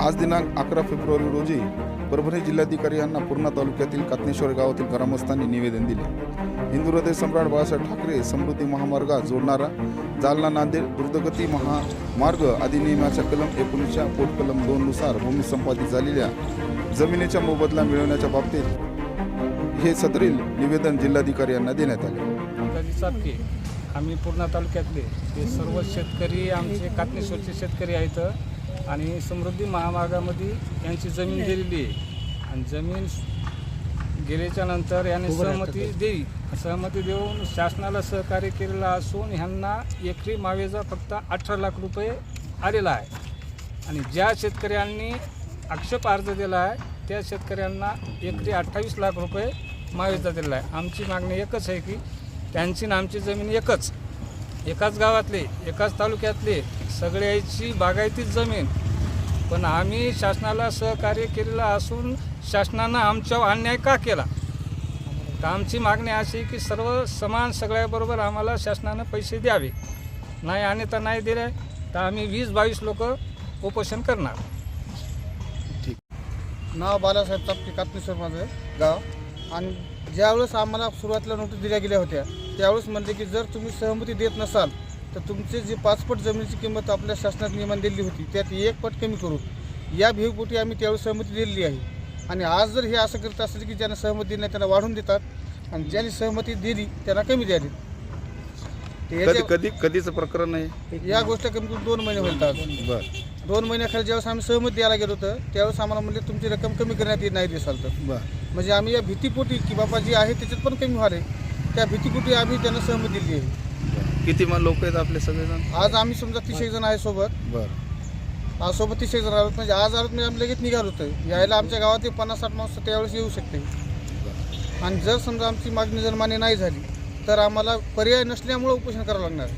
आज दिनांक अकरा फेब्रुवारी रोजी परभणी जिल्हाधिकारी यांना पूर्णा तालुक्यातील कातनेश्वर गावातील ग्रामस्थांनी निवेदन दिले. हिंदू हृदय सम्राट बाळासाहेब ठाकरे समृद्धी महामार्गात जोडणारा जालना नांदेड द्रुतगती महामार्ग अधिनियमाच्या कलम एकोणीसच्या पोट कलम दोननुसार भूमी संपादित झालेल्या जमिनीचा मोबदला मिळवण्याच्या बाबतीत हे सदरील निवेदन जिल्हाधिकारी यांना देण्यात आले. आम्ही पूर्णा तालुक्यातले हे सर्व शेतकरी आमचे कातनेश्वरचे शेतकरी आहेत आणि समृद्धी महामार्गामध्ये यांची जमीन गेलेली आहे. आणि जमीन गेल्याच्यानंतर यांनी सहमती देई सहमती देऊन शासनाला सहकार्य केलेलं असून ह्यांना एकरी मावेजा फक्त अठरा लाख रुपये आलेला आहे. आणि ज्या शेतकऱ्यांनी आक्षेप अर्ज दिला आहे त्या शेतकऱ्यांना एकरी अठ्ठावीस लाख रुपये मावेजा दिलेला आहे. आमची मागणी एकच आहे की त्यांची आणि आमची जमीन एकच. एकाच गावातले एकाच तालुक्यातले सगळ्याची बागायतीच जमीन. पण आम्ही शासनाला सहकार्य केलेलं असून शासनानं आमच्यावर अन्याय का केला? तर आमची मागणी अशी की सर्व समान सगळ्याबरोबर आम्हाला शासनानं पैसे द्यावे. नाही आणि तर नाही दिले तर आम्ही वीस बावीस लोक उपोषण करणार. ठीक. नाव बालासाहेब तापके कातनेश्वर माझं गाव. आणि ज्यावेळेस आम्हाला सुरुवातीला नोटीस दिल्या गेल्या होत्या त्यावेळेस म्हणले की जर तुम्ही सहमती देत नसाल तर तुमचे जे पाच पट जमिनीची किंमत आपल्या शासनात नियमन दिली होती त्यात एक पट कमी करू या भिवपोटी आम्ही त्यावेळेस सहमती दिलेली आहे. आणि आज जर हे असं करत असेल की ज्यांना सहमती दिली नाही त्यांना वाढून देतात. आणि ज्यांनी सहमती दिली त्यांना कमी द्यावी कधी कधीचं प्रकरण आहे? या गोष्टी कमी करून दोन महिने होतात. बर. दोन महिन्याखाली ज्यावेळेस आम्ही सहमती द्यायला गेलो होतं त्यावेळेस आम्हाला म्हणले तुमची रक्कम कमी करण्यात येत नाही दिसाल तर. बर. म्हणजे आम्ही या भीतीपोटी की बाबा जी आहे त्याच्यात पण कमी व्हाले त्या भीतीपोटी आम्ही त्यांना सहमती दिली आहे. किती मग लोक आहेत आपले सगळेजण? आज आम्ही समजा तीस एक जण आहे सोबत. बर. आज सोबत तीस एक जण आहोत. म्हणजे आज आलोत म्हणजे आम्ही लगेच निघालो होतो. यायला आमच्या गावातील पन्नास साठ माणसं त्यावेळेस येऊ शकते. आणि जर समजा आमची मागणी जर मान्य नाही झाली तर आम्हाला पर्याय नसल्यामुळे उपोषण करावं लागणार.